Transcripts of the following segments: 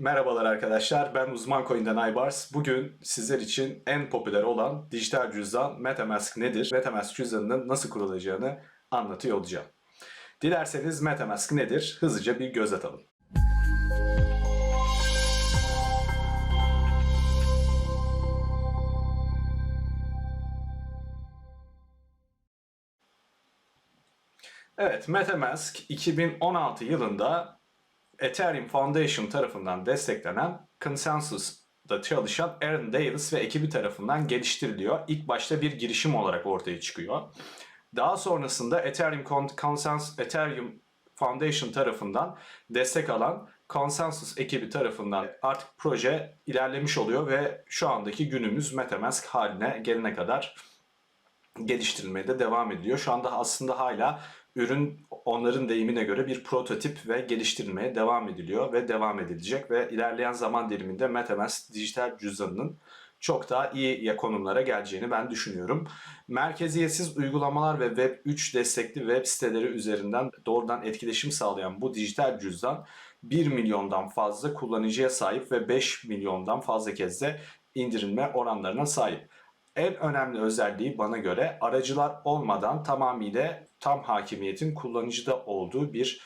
Merhabalar arkadaşlar, ben uzman coin'den Aybars. Bugün sizler için en popüler olan dijital cüzdan MetaMask nedir? MetaMask cüzdanının nasıl kurulacağını anlatıyor olacağım. Dilerseniz MetaMask nedir? Hızlıca bir göz atalım. Evet, MetaMask 2016 yılında Ethereum Foundation tarafından desteklenen Consensus'da çalışan Aaron Davis ve ekibi tarafından geliştiriliyor. İlk başta bir girişim olarak ortaya çıkıyor. Daha sonrasında Ethereum Consensus Ethereum Foundation tarafından destek alan Consensus ekibi tarafından artık proje ilerlemiş oluyor ve şu andaki günümüz MetaMask haline gelene kadar geliştirilmeye de devam ediliyor. Şu anda aslında hala ürün onların deyimine göre bir prototip ve geliştirilmeye devam ediliyor ve devam edilecek ve ilerleyen zaman diliminde MetaMask dijital cüzdanının çok daha iyi konumlara geleceğini ben düşünüyorum. Merkeziyetsiz uygulamalar ve Web3 destekli web siteleri üzerinden doğrudan etkileşim sağlayan bu dijital cüzdan 1 milyondan fazla kullanıcıya sahip ve 5 milyondan fazla kez de indirilme oranlarına sahip. En önemli özelliği bana göre aracılar olmadan tamamıyla tam hakimiyetin kullanıcıda olduğu bir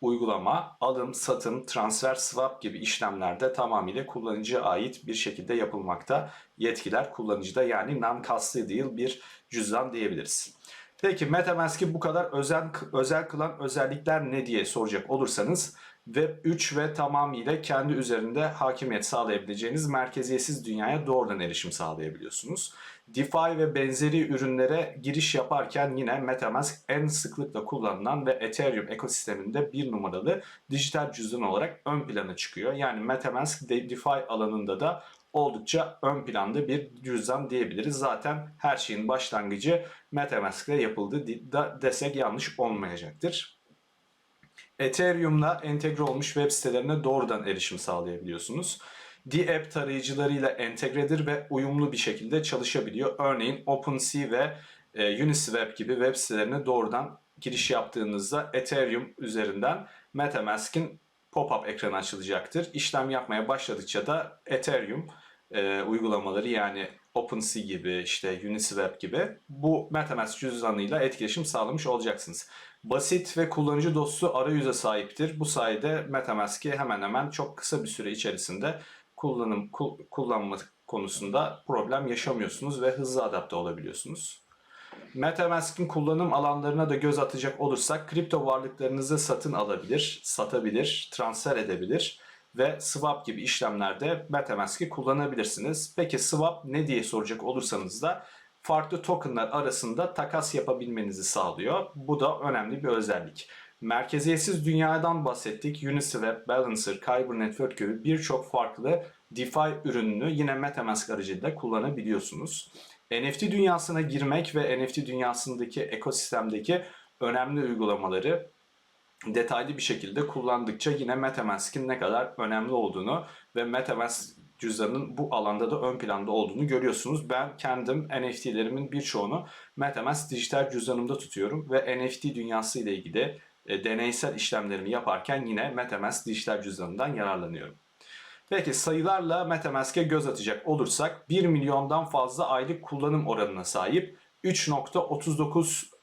uygulama, alım, satım, transfer, swap gibi işlemlerde tamamıyla kullanıcıya ait bir şekilde yapılmakta. Yetkiler kullanıcıda yani non-custodial bir cüzdan diyebiliriz. Peki MetaMask'i bu kadar özel, özel kılan özellikler ne diye soracak olursanız Web3 ve tamamıyla kendi üzerinde hakimiyet sağlayabileceğiniz merkeziyetsiz dünyaya doğrudan erişim sağlayabiliyorsunuz. DeFi ve benzeri ürünlere giriş yaparken yine MetaMask en sıklıkla kullanılan ve Ethereum ekosisteminde bir numaralı dijital cüzdan olarak ön plana çıkıyor. Yani MetaMask DeFi alanında da oldukça ön planda bir cüzdan diyebiliriz. Zaten her şeyin başlangıcı MetaMask ile yapıldı da desek yanlış olmayacaktır. Ethereum'la entegre olmuş web sitelerine doğrudan erişim sağlayabiliyorsunuz. D-App tarayıcılarıyla entegredir ve uyumlu bir şekilde çalışabiliyor. Örneğin OpenSea ve e, Uniswap gibi web sitelerine doğrudan giriş yaptığınızda Ethereum üzerinden MetaMask'in pop-up ekranı açılacaktır. İşlem yapmaya başladıkça da Ethereum e, uygulamaları yani OpenSea gibi işte Uniswap gibi bu MetaMask cüzdanıyla etkileşim sağlamış olacaksınız. Basit ve kullanıcı dostu arayüze sahiptir. Bu sayede MetaMask'i hemen hemen çok kısa bir süre içerisinde kullanım kullanma konusunda problem yaşamıyorsunuz ve hızlı adapte olabiliyorsunuz. MetaMask'in kullanım alanlarına da göz atacak olursak kripto varlıklarınızı satın alabilir, satabilir, transfer edebilir ve swap gibi işlemlerde MetaMask'i kullanabilirsiniz. Peki swap ne diye soracak olursanız da farklı tokenlar arasında takas yapabilmenizi sağlıyor. Bu da önemli bir özellik. Merkeziyetsiz dünyadan bahsettik. Uniswap, Balancer, Kyber Network gibi birçok farklı DeFi ürününü yine MetaMask aracılığıyla kullanabiliyorsunuz. NFT dünyasına girmek ve NFT dünyasındaki ekosistemdeki önemli uygulamaları detaylı bir şekilde kullandıkça yine MetaMask'in ne kadar önemli olduğunu ve MetaMask cüzdanın bu alanda da ön planda olduğunu görüyorsunuz. Ben kendim NFT'lerimin birçoğunu MetaMask dijital cüzdanımda tutuyorum ve NFT dünyası ile ilgili e, deneysel işlemlerimi yaparken yine MetaMask dijital cüzdanından yararlanıyorum. Peki sayılarla MetaMask'e göz atacak olursak 1 milyondan fazla aylık kullanım oranına sahip 3.39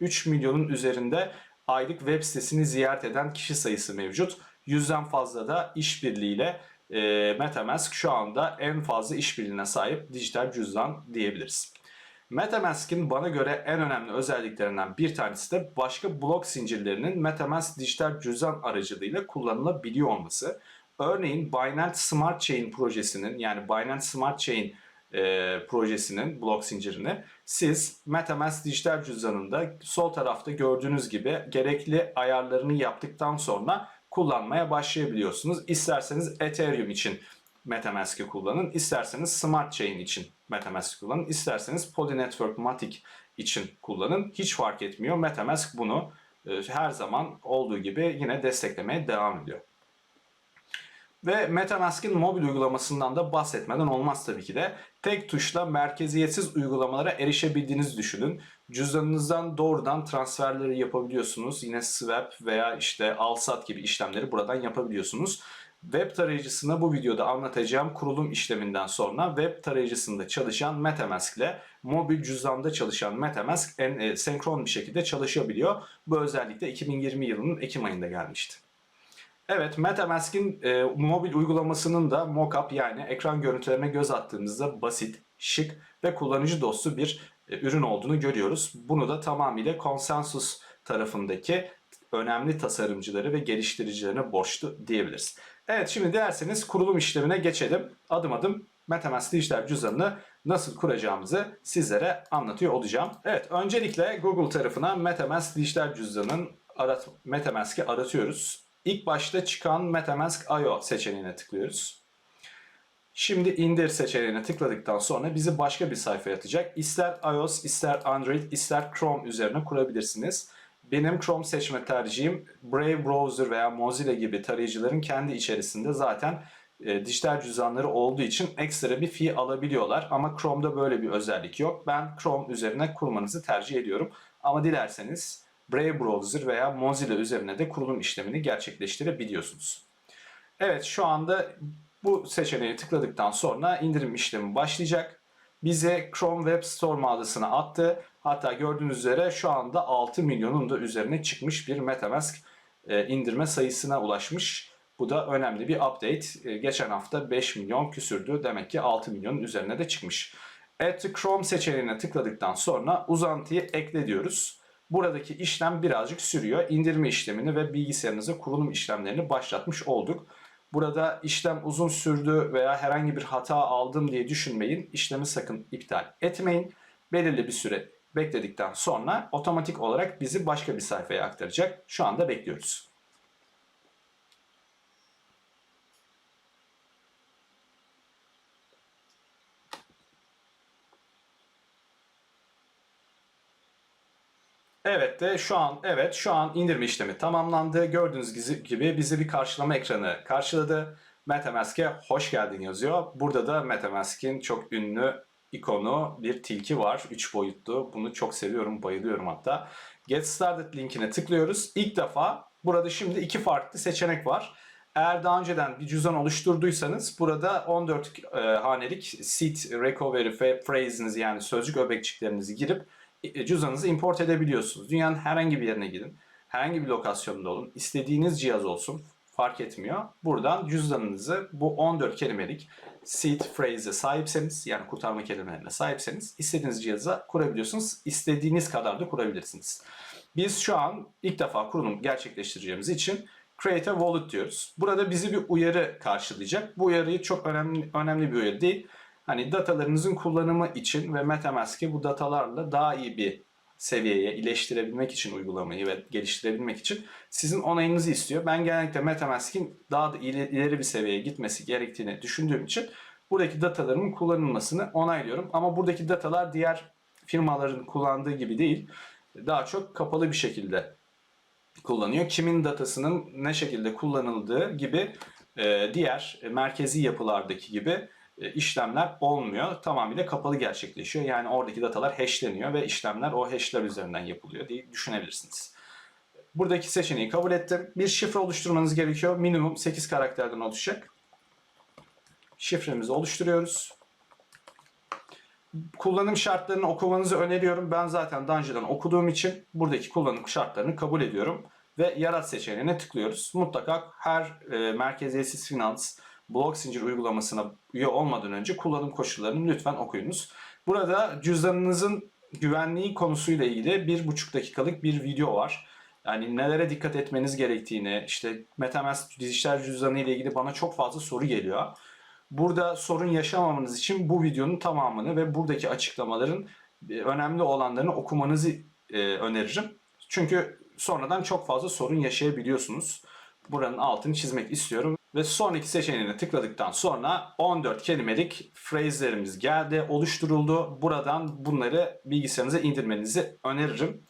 3 milyonun üzerinde aylık web sitesini ziyaret eden kişi sayısı mevcut. Yüzden fazla da işbirliğiyle e, MetaMask şu anda en fazla işbirliğine sahip dijital cüzdan diyebiliriz. MetaMask'in bana göre en önemli özelliklerinden bir tanesi de başka blok zincirlerinin MetaMask dijital cüzdan aracılığıyla kullanılabiliyor olması. Örneğin Binance Smart Chain projesinin yani Binance Smart Chain e, projesinin blok zincirini siz MetaMask dijital cüzdanında sol tarafta gördüğünüz gibi gerekli ayarlarını yaptıktan sonra kullanmaya başlayabiliyorsunuz. İsterseniz Ethereum için MetaMask'i kullanın, isterseniz Smart Chain için MetaMask kullanın, isterseniz Polynetwork Matic için kullanın. Hiç fark etmiyor. MetaMask bunu e, her zaman olduğu gibi yine desteklemeye devam ediyor. Ve MetaMask'in mobil uygulamasından da bahsetmeden olmaz tabii ki de. Tek tuşla merkeziyetsiz uygulamalara erişebildiğinizi düşünün. Cüzdanınızdan doğrudan transferleri yapabiliyorsunuz. Yine swap veya işte al-sat gibi işlemleri buradan yapabiliyorsunuz. Web tarayıcısına bu videoda anlatacağım kurulum işleminden sonra web tarayıcısında çalışan MetaMask ile mobil cüzdanda çalışan MetaMask en e, senkron bir şekilde çalışabiliyor. Bu özellikle 2020 yılının Ekim ayında gelmişti. Evet, MetaMask'in e, mobil uygulamasının da mockup yani ekran görüntülerine göz attığımızda basit, şık ve kullanıcı dostu bir e, ürün olduğunu görüyoruz. Bunu da tamamıyla Consensus tarafındaki önemli tasarımcıları ve geliştiricilerine borçlu diyebiliriz. Evet şimdi dilerseniz kurulum işlemine geçelim. Adım adım MetaMask dijital cüzdanını nasıl kuracağımızı sizlere anlatıyor olacağım. Evet öncelikle Google tarafına MetaMask dijital cüzdanın arat MetaMask'i aratıyoruz. İlk başta çıkan MetaMask IO seçeneğine tıklıyoruz. Şimdi indir seçeneğine tıkladıktan sonra bizi başka bir sayfaya atacak. İster iOS, ister Android, ister Chrome üzerine kurabilirsiniz. Benim Chrome seçme tercihim Brave Browser veya Mozilla gibi tarayıcıların kendi içerisinde zaten e, dijital cüzdanları olduğu için ekstra bir fee alabiliyorlar. Ama Chrome'da böyle bir özellik yok. Ben Chrome üzerine kurmanızı tercih ediyorum. Ama dilerseniz Brave Browser veya Mozilla üzerine de kurulum işlemini gerçekleştirebiliyorsunuz. Evet şu anda bu seçeneği tıkladıktan sonra indirim işlemi başlayacak. Bize Chrome Web Store mağazasına attı. Hatta gördüğünüz üzere şu anda 6 milyonun da üzerine çıkmış bir MetaMask e, indirme sayısına ulaşmış. Bu da önemli bir update. E, geçen hafta 5 milyon küsürdü. Demek ki 6 milyonun üzerine de çıkmış. Add to Chrome seçeneğine tıkladıktan sonra uzantıyı ekle diyoruz. Buradaki işlem birazcık sürüyor. İndirme işlemini ve bilgisayarınıza kurulum işlemlerini başlatmış olduk. Burada işlem uzun sürdü veya herhangi bir hata aldım diye düşünmeyin. İşlemi sakın iptal etmeyin. Belirli bir süre bekledikten sonra otomatik olarak bizi başka bir sayfaya aktaracak. Şu anda bekliyoruz. Evet de şu an evet şu an indirme işlemi tamamlandı. Gördüğünüz gibi bizi bir karşılama ekranı karşıladı. MetaMask'e hoş geldin yazıyor. Burada da MetaMask'in çok ünlü ikonu bir tilki var. 3 boyutlu. Bunu çok seviyorum, bayılıyorum hatta. Get Started linkine tıklıyoruz. İlk defa burada şimdi iki farklı seçenek var. Eğer daha önceden bir cüzdan oluşturduysanız burada 14 e, hanelik seed recovery phrase'inizi yani sözcük öbekçiklerinizi girip cüzdanınızı import edebiliyorsunuz. Dünyanın herhangi bir yerine gidin. Herhangi bir lokasyonda olun. istediğiniz cihaz olsun. Fark etmiyor. Buradan cüzdanınızı bu 14 kelimelik seed phrase'e sahipseniz yani kurtarma kelimelerine sahipseniz istediğiniz cihaza kurabiliyorsunuz. İstediğiniz kadar da kurabilirsiniz. Biz şu an ilk defa kurulum gerçekleştireceğimiz için Create a Wallet diyoruz. Burada bizi bir uyarı karşılayacak. Bu uyarıyı çok önemli önemli bir uyarı değil. Hani datalarınızın kullanımı için ve MetaMask'i bu datalarla daha iyi bir seviyeye iyileştirebilmek için uygulamayı ve geliştirebilmek için sizin onayınızı istiyor. Ben genellikle MetaMask'in daha da ileri bir seviyeye gitmesi gerektiğini düşündüğüm için buradaki datalarımın kullanılmasını onaylıyorum. Ama buradaki datalar diğer firmaların kullandığı gibi değil. Daha çok kapalı bir şekilde kullanıyor. Kimin datasının ne şekilde kullanıldığı gibi e, diğer merkezi yapılardaki gibi işlemler olmuyor. Tamamıyla kapalı gerçekleşiyor. Yani oradaki datalar hashleniyor ve işlemler o hashler üzerinden yapılıyor diye düşünebilirsiniz. Buradaki seçeneği kabul ettim. Bir şifre oluşturmanız gerekiyor. Minimum 8 karakterden oluşacak. Şifremizi oluşturuyoruz. Kullanım şartlarını okumanızı öneriyorum. Ben zaten daha okuduğum için buradaki kullanım şartlarını kabul ediyorum. Ve yarat seçeneğine tıklıyoruz. Mutlaka her e, merkeziyetsiz finans, blok zincir uygulamasına üye olmadan önce kullanım koşullarını lütfen okuyunuz. Burada cüzdanınızın güvenliği konusuyla ilgili bir buçuk dakikalık bir video var. Yani nelere dikkat etmeniz gerektiğini, işte MetaMask dijital cüzdanı ile ilgili bana çok fazla soru geliyor. Burada sorun yaşamamanız için bu videonun tamamını ve buradaki açıklamaların e, önemli olanlarını okumanızı e, öneririm. Çünkü sonradan çok fazla sorun yaşayabiliyorsunuz. Buranın altını çizmek istiyorum. Ve sonraki seçeneğine tıkladıktan sonra 14 kelimelik phrase'lerimiz geldi, oluşturuldu. Buradan bunları bilgisayarınıza indirmenizi öneririm.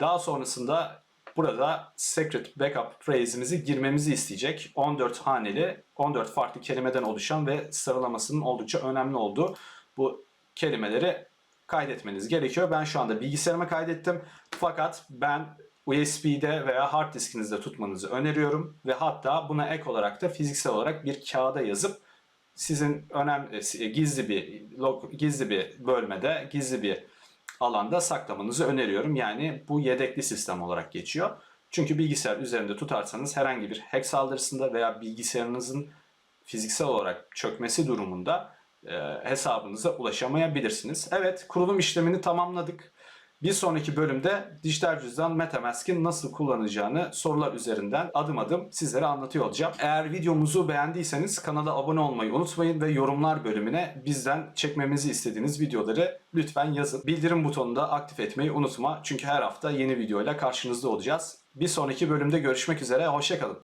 Daha sonrasında burada secret backup phrase'imizi girmemizi isteyecek. 14 haneli, 14 farklı kelimeden oluşan ve sıralamasının oldukça önemli olduğu bu kelimeleri kaydetmeniz gerekiyor. Ben şu anda bilgisayarıma kaydettim. Fakat ben USB'de veya hard diskinizde tutmanızı öneriyorum ve hatta buna ek olarak da fiziksel olarak bir kağıda yazıp sizin önemli gizli bir log- gizli bir bölmede, gizli bir alanda saklamanızı öneriyorum. Yani bu yedekli sistem olarak geçiyor. Çünkü bilgisayar üzerinde tutarsanız herhangi bir hack saldırısında veya bilgisayarınızın fiziksel olarak çökmesi durumunda e, hesabınıza ulaşamayabilirsiniz. Evet, kurulum işlemini tamamladık. Bir sonraki bölümde dijital cüzdan MetaMask'in nasıl kullanacağını sorular üzerinden adım adım sizlere anlatıyor olacağım. Eğer videomuzu beğendiyseniz kanala abone olmayı unutmayın ve yorumlar bölümüne bizden çekmemizi istediğiniz videoları lütfen yazın. Bildirim butonunu da aktif etmeyi unutma çünkü her hafta yeni videoyla karşınızda olacağız. Bir sonraki bölümde görüşmek üzere, hoşçakalın.